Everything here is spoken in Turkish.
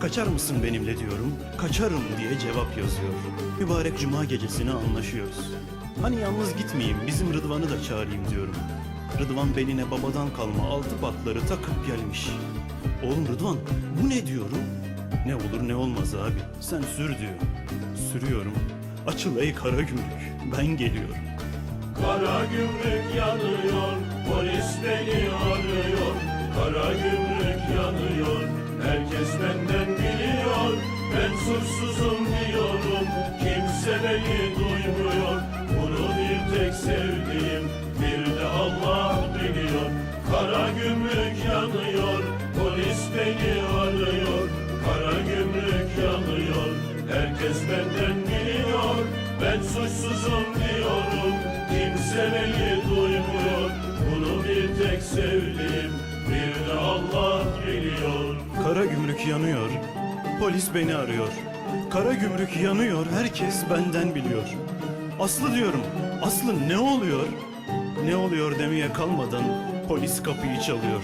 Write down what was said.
Kaçar mısın benimle diyorum. Kaçarım diye cevap yazıyor. Mübarek cuma gecesini anlaşıyoruz. Hani yalnız gitmeyeyim bizim Rıdvan'ı da çağırayım diyorum. Rıdvan beline babadan kalma altı patları takıp gelmiş. Oğlum Rıdvan bu ne diyorum? Ne olur ne olmaz abi sen sür diyor. Sürüyorum. Açıl ey kara gümrük ben geliyorum. Kara gümrük yanıyor, polis beni arıyor. Kara gümrük yanıyor, herkes benden biliyor. Ben suçsuzum diyorum, kimse beni duymuyor. Bunu bir tek sevdiğim, bir de Allah biliyor. Kara gümrük yanıyor, polis beni arıyor. Kara gümrük yanıyor, herkes benden biliyor. Ben suçsuzum diyorum, kimse beni duymuyor. Bunu bir tek sevdiğim, bir de Allah biliyor. Kara gümrük yanıyor. Polis beni arıyor. Kara gümrük yanıyor. Herkes benden biliyor. Aslı diyorum. Aslı ne oluyor? Ne oluyor demeye kalmadan polis kapıyı çalıyor.